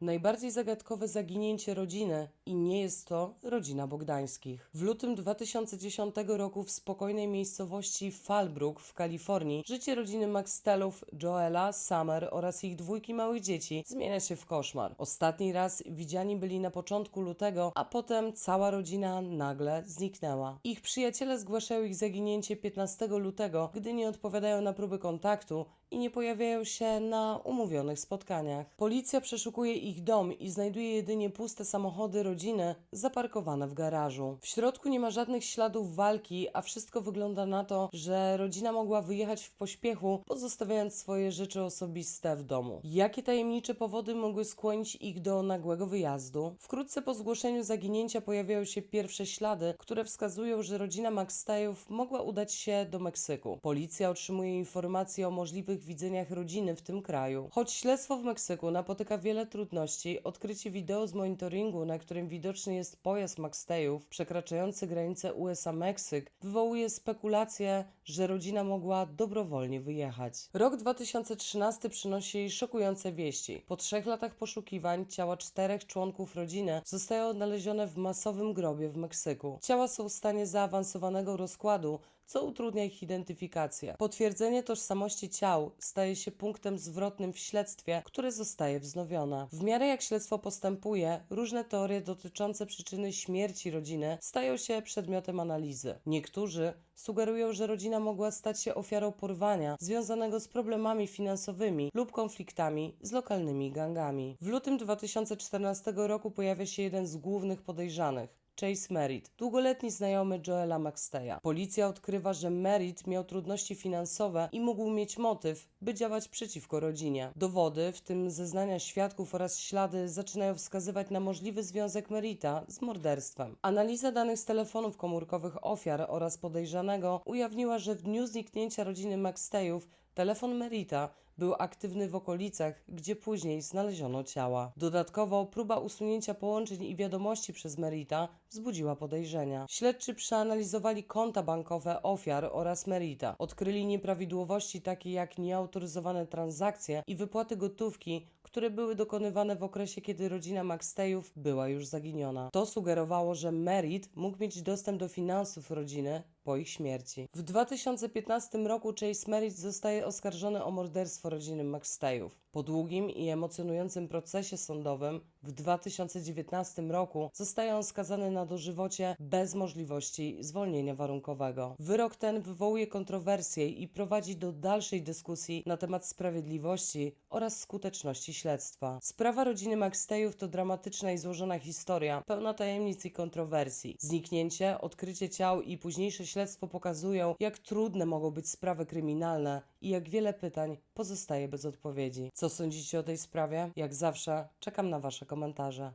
Najbardziej zagadkowe zaginięcie rodziny i nie jest to rodzina Bogdańskich. W lutym 2010 roku w spokojnej miejscowości Fallbrook w Kalifornii życie rodziny Maxtellów, Joela, Summer oraz ich dwójki małych dzieci zmienia się w koszmar. Ostatni raz widziani byli na początku lutego, a potem cała rodzina nagle zniknęła. Ich przyjaciele zgłaszają ich zaginięcie 15 lutego, gdy nie odpowiadają na próby kontaktu i nie pojawiają się na umówionych spotkaniach. Policja przeszukuje ich dom i znajduje jedynie puste samochody rodziny zaparkowane w garażu. W środku nie ma żadnych śladów walki, a wszystko wygląda na to, że rodzina mogła wyjechać w pośpiechu, pozostawiając swoje rzeczy osobiste w domu. Jakie tajemnicze powody mogły skłonić ich do nagłego wyjazdu? Wkrótce po zgłoszeniu zaginięcia pojawiają się pierwsze ślady, które wskazują, że rodzina McStayów mogła udać się do Meksyku. Policja otrzymuje informacje o możliwych widzeniach rodziny w tym kraju. Choć śledztwo w Meksyku napotyka wiele trudności, odkrycie wideo z monitoringu, na którym widoczny jest pojazd McStayów przekraczający granicę USA-Meksyk, wywołuje spekulacje, że rodzina mogła dobrowolnie wyjechać. Rok 2013 przynosi szokujące wieści. Po trzech latach poszukiwań ciała czterech członków rodziny zostają odnalezione w masowym grobie w Meksyku. Ciała są w stanie zaawansowanego rozkładu, co utrudnia ich identyfikację. Potwierdzenie tożsamości ciał staje się punktem zwrotnym w śledztwie, które zostaje wznowione. W miarę jak śledztwo postępuje, różne teorie dotyczące przyczyny śmierci rodziny stają się przedmiotem analizy. Niektórzy sugerują, że rodzina mogła stać się ofiarą porwania związanego z problemami finansowymi lub konfliktami z lokalnymi gangami. W lutym 2014 roku pojawia się jeden z głównych podejrzanych. Chase Merritt, długoletni znajomy Joela McStaya. Policja odkrywa, że Merritt miał trudności finansowe i mógł mieć motyw, by działać przeciwko rodzinie. Dowody, w tym zeznania świadków oraz ślady, zaczynają wskazywać na możliwy związek Merita z morderstwem. Analiza danych z telefonów komórkowych ofiar oraz podejrzanego ujawniła, że w dniu zniknięcia rodziny McStayów Telefon Merita był aktywny w okolicach, gdzie później znaleziono ciała. Dodatkowo próba usunięcia połączeń i wiadomości przez Merita wzbudziła podejrzenia. Śledczy przeanalizowali konta bankowe ofiar oraz Merita. Odkryli nieprawidłowości takie jak nieautoryzowane transakcje i wypłaty gotówki, które były dokonywane w okresie, kiedy rodzina McStayów była już zaginiona. To sugerowało, że Merit mógł mieć dostęp do finansów rodziny po ich śmierci. W 2015 roku Chase Merritt zostaje oskarżony o morderstwo rodziny McStayów. Po długim i emocjonującym procesie sądowym w 2019 roku zostaje on skazany na dożywocie bez możliwości zwolnienia warunkowego. Wyrok ten wywołuje kontrowersje i prowadzi do dalszej dyskusji na temat sprawiedliwości oraz skuteczności śledztwa. Sprawa rodziny McStayów to dramatyczna i złożona historia, pełna tajemnic i kontrowersji. Zniknięcie, odkrycie ciał i późniejsze śledztwo pokazują, jak trudne mogą być sprawy kryminalne i jak wiele pytań pozostaje bez odpowiedzi. Co sądzicie o tej sprawie? Jak zawsze czekam na Wasze komentarze.